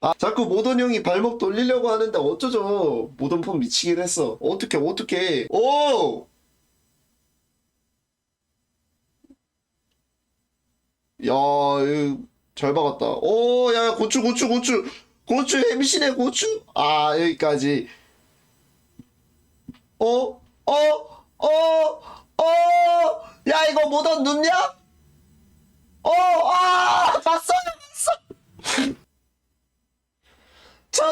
아 자꾸 모던 형이 발목 돌리려고 하는데 어쩌죠 모던 폰 미치긴 했어 어떻게 어떻게 오! 야, 이거 잘 박았다. 오, 야, 고추, 고추, 고추. 고추, 햄신의 고추. 아, 여기까지. 어? 어? 어? 어? 야, 이거 모던 눕냐? 어, 아, 봤어요, 봤어.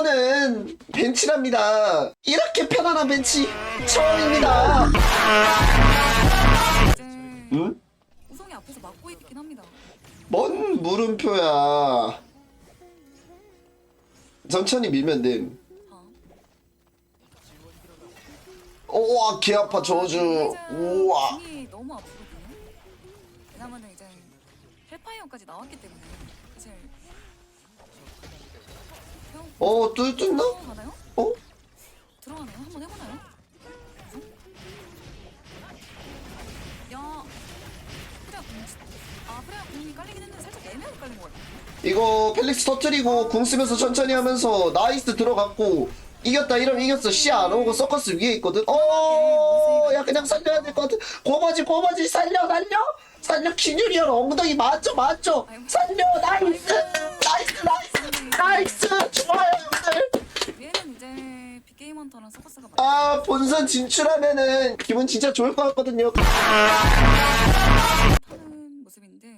저는 벤치랍니다. 이렇게 편안한 벤치 처음입니다. 응? 우성이 앞에서 막고 있긴 합니다. 뭔 물음표야. 천천히 밀면 됨. 아. 우와, 개 아파, 저주. 우와. 너무 아프거든요. 왜냐면은 이제 헬파이어까지 나왔기 때문에 형 어, 뚫, 뚫나? 들어가나요? 어? 들어가나요? 한번 해보나요? 야, 프레아 공, 아 프레아 공이 깔리긴 했는데 살짝 애매하게 깔린 것 같아. 이거 펠릭스 터트리고 궁 쓰면서 천천히 하면서 나이스 들어갔고 이겼다 이러면 이겼어 시야 안 오고 서커스 위에 있거든 어, 야 그냥 살려야 될 것 같아 고버지 고버지 살려 살려 살려 기뉴리언 엉덩이 맞죠 맞죠 살려 나이스 나이스 좋아요 형들 얘는 이제 헌터랑 서커스가 맞아 본선 진출하면은 기분 진짜 좋을 것 같거든요 하는 모습인데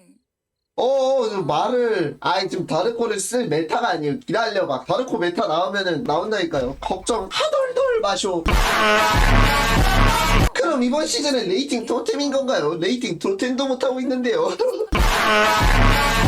어, 좀 말을, 아이, 좀 다르코를 쓸 메타가 아니에요. 기다려봐. 다르코 메타 나오면은 나온다니까요. 걱정 하덜덜 마쇼. 그럼 이번 시즌은 레이팅 토템인 건가요? 레이팅 토템도 못하고 있는데요.